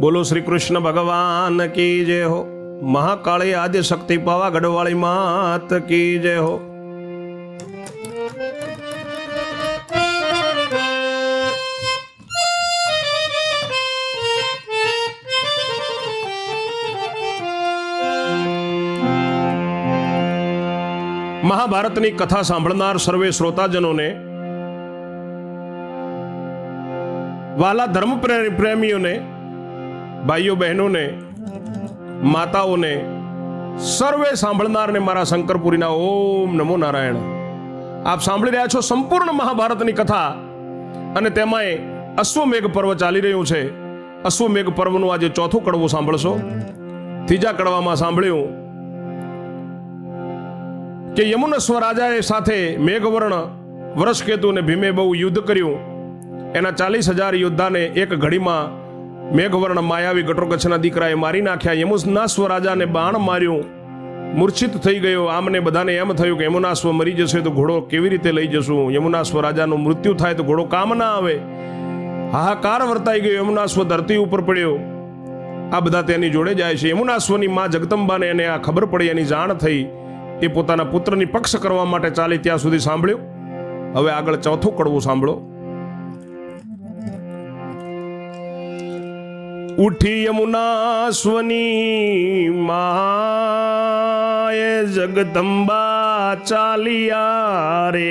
બોલો શ્રી કૃષ્ણ ભગવાન કી જય હો? મહાકાળી આદિ શક્તિ પાવાગઢ વાળી માત કી જય હો? મહાભારતની કથા સાંભળનાર સર્વે શ્રોતાજનોને વાલા ધર્મ પ્રે- પ્રેમીઓને ભાઈઓ બહેનોને, માતાઓને, સર્વે સાંભળનારને મારા શંકરપુરીના ઓમ નમો નારાયણ. આપ સાંભળી રહ્યા છો સંપૂર્ણ મહાભારતની કથા અને તેમાંય અશ્વમેઘ પર્વ ચાલી રહ્યું છે. અશ્વમેઘ પર્વનું આજે ચોથો કડવો સાંભળશો. ત્રીજા કડવામાં સાંભળ્યું કે યમુનસ્વ રાજાએ સાથે મેઘવર્ણ વરસકેતુ અને ભીમે બહુ યુદ્ધ કર્યું. એના ચાલીસ હજાર યોદ્ધાને એક ઘડીમાં મેઘવર્ણ માયાવી ગટોકચ્છના દીકરાએ મારી નાખ્યા. યમુનાસ્વ રાજાને બાણ માર્યું. મૂર્છિત થઈ ગયો. આમને બધાને એમ થયું કે યમુનાસ્વ મરી જશે તો ઘોડો કેવી રીતે લઈ જશું? યમુનાસ્વ રાજાનું મૃત્યુ થાય તો ઘોડો કામ ના આવે. હાહાકાર વર્તાઈ ગયો. યમુનાસ્વ ધરતી ઉપર પડ્યો. આ બધા તેની જોડે જાય છે. યમુનાસ્વની માં જગદંબાને એને આ ખબર પડી, એની જાણ થઈ. એ પોતાના પુત્રની પક્ષ કરવા માટે ચાલી ત્યાં સુધી સાંભળ્યું. હવે આગળ ચોથું કડવું સાંભળો. ઉઠી યમુના સ્વની માએ જગદંબા ચાલિયા રે.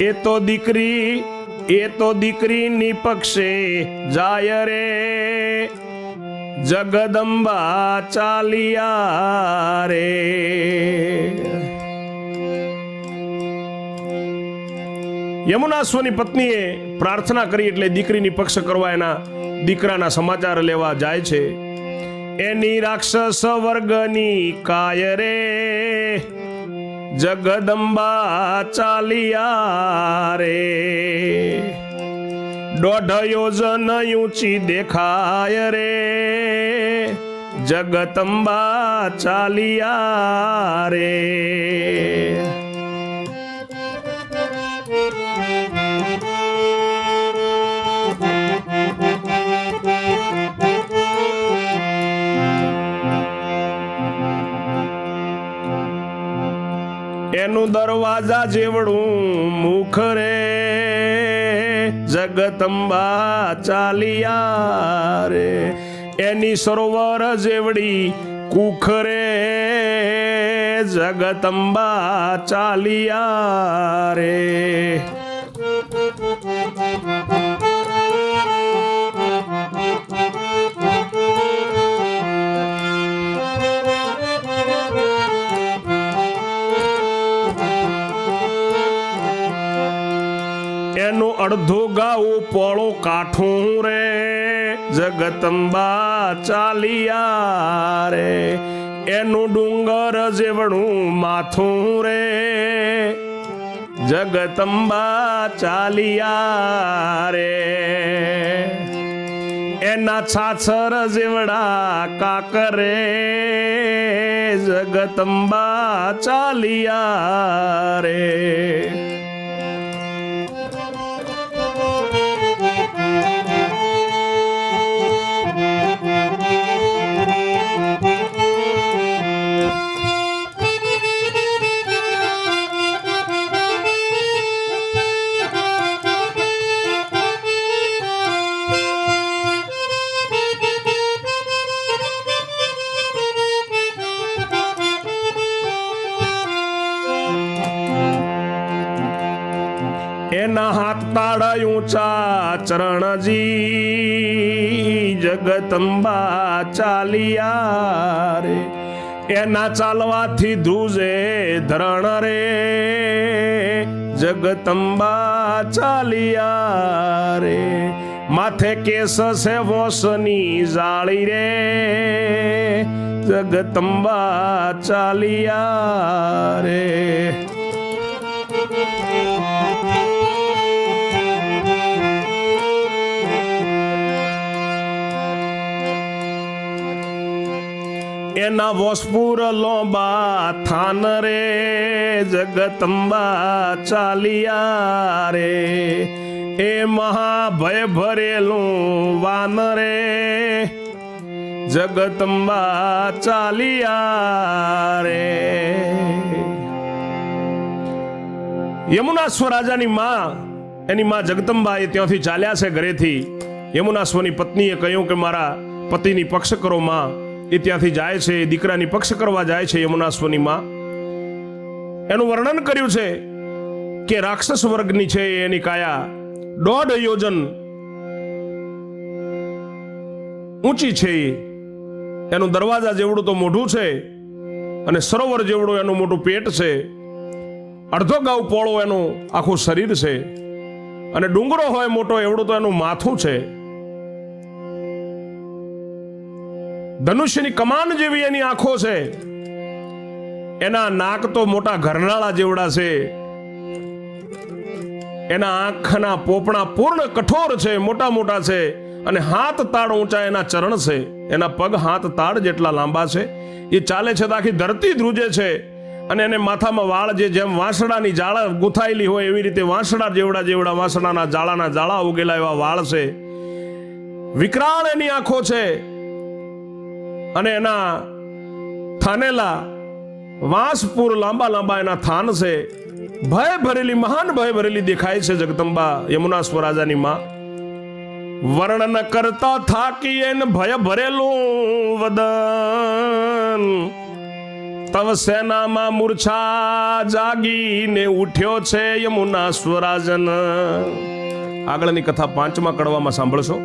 એ તો દીકરી, એ તો દીકરી પક્ષે જાય રે. જગદંબા ચાલિયા રે. યમુનાશ્વની પત્નીએ પ્રાર્થના કરી એટલે દીકરીની પક્ષ કરવા એના દીકરાના સમાચાર લેવા જાય છે. એની રાક્ષસ વર્ગની કાય જગદંબા ચાલિયા રે. દોઢ યોજન ઊંચી દેખાય રે. જગતંબા ચાલિયા રે. એનું દરવાજા જેવડું મુખ રે. જગતંબા ચાલિયા રે એની સરોવર જેવડી કુખરે. જગતંબા ચાલિયા રે અડધું ગાઉ પોળો કાઠું રે. જગતંબા ચાલિયા રે. એનું ડુંગર જેવડું માથું રે. જગતંબા ચાલિયા રે. એના છાછર જેવડા કાકરે જગતંબા ચાલિયા રે. ઊંચા ચરણજી, જગતંબા ચાલિયા રે. એના ચાલવાથી ધ્રુજે ધરણ રે. જગતંબા ચાલિયા રે. માથે કેસ છે વોસની જાળી રે. જગતંબા ચાલિયા રે. એના વોસપુર લોબા થાન રે, જગતંબા ચાલિયા રે. એ મહાભય ભરેલું વાન રે, જગતંબા ચાલિયા રે. યમુના સ્વરાજાની માં, એની માં જગદંબા એ ત્યાંથી ચાલ્યા છે ઘરેથી. યમુના સ્વની પત્નીએ કહ્યું કે મારા પતિની પક્ષ કરો માં. એ ત્યાંથી જાય છે દીકરાની પક્ષ કરવા જાય છે યમુના સ્વની માં એનું વર્ણન કર્યું છે કે રાક્ષસ વર્ગની છે એની કાયા દોઢ યોજન ઊંચી છે એનું દરવાજા જેવડું તો મોઢું છે અને સરોવર જેવડું એનું મોટું પેટ છે. અડધો ગાઉ પોળો એનું આખું શરીર છે. અને ડુંગરો હોય મોટો, એવડું તો એનું માથું છે. ધનુષ્યની કમાન જેવી એની આંખો છે. એના નાક તો મોટા ઘરનાળા જેવડા છે. એના આંખના પોપણા પૂર્ણ કઠોર છે, મોટા મોટા છે અને હાથ તાળ ઊંચા એના ચરણ છે. એના પગ હાથ તાળ જેટલા લાંબા છે. એ ચાલે છે તો આખી ધરતી ધ્રુજે છે. અને એને માથામાં વાળ જે જેમ વાંસડાની જાળા ગૂંથાયેલી હોય એવી રીતે વાંસડા જેવડા જેવડા વાંસડાના જાળાના જાળા ઉગેલા એવા વાળ છે. વિકરાળ એની આંખો છે. અને એના થાનેલા વાંસપુર લાંબા લાંબા એના થાન છે. ભય ભરેલી, મહાન ભય ભરેલી દેખાય છે જગદંબા યમુના સ્વરાજાની માં. વર્ણન કરતા થાકી એને ભય ભરેલું વદન. તવ સેનામાં મૂર્છા જાગીને ઉઠ્યો છે યમુના સ્વરાજન. આગળની કથા પાંચમા કડવામાં સાંભળશો.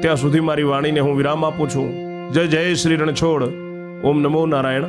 ત્યાં સુધી મારી વાણીને હું વિરામ આપું છું. જય જય શ્રી રણછોડ ઓમ નમો નારાયણ